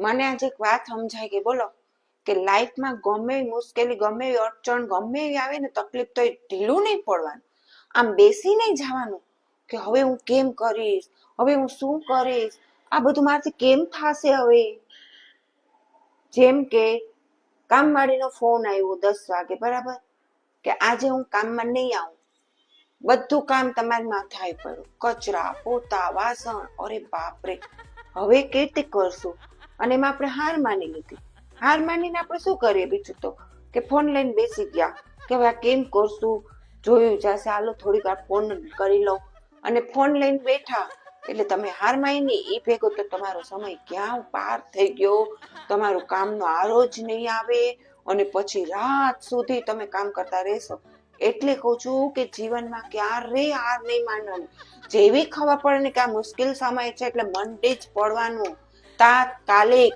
મને આજે એક વાત સમજાય ગઈ બોલો, કે લાઈફમાં ગમે મુશ્કેલી, ગમે અડચણ, ગમે આવે ને તકલીફ તો ઢીલું નહીં પડવાનું. આમ બેસી નહીં જવાનું કે હવે હું કેમ કરીશ, હવે હું શું કરીશ, આ બધું મારાથી કેમ થશે હવે? જેમ કે કામવાળીનો ફોન આવ્યો દસ વાગે, બરાબર? કે આજે હું કામમાં નહીં આવું. બધું કામ તમારી માથાએ પડ્યું. કચરા, પોતા, વાસણ, અરે બાપરે, હવે કેવી કરશું? અને એમાં આપણે હાર માની લીધી. હાર માનીને આપણે શું કરીએ બીજું તો? કે ફોન લઈને બેસી ગયા. કે હવે આ કેમ કરશું? જોયું જશે. હાલો, થોડીક વાર ફોન કરી લો અને ફોન લઈને બેઠા. એટલે તમે હાર માની એ ભેગો તો તમારો સમય ક્યાં પાર થઈ ગયો? તમારું કામનો આરો જ નહીં આવે. અને પછી રાત સુધી તમે કામ કરતા રહેશો. એટલે કહું છું કે જીવનમાં ક્યારે હાર નહીં માનવાની. જેવી ખબર પડે ને કે આ મુશ્કેલ સમય છે, એટલે મંડી જ પડવાનું. તાત્કાલિક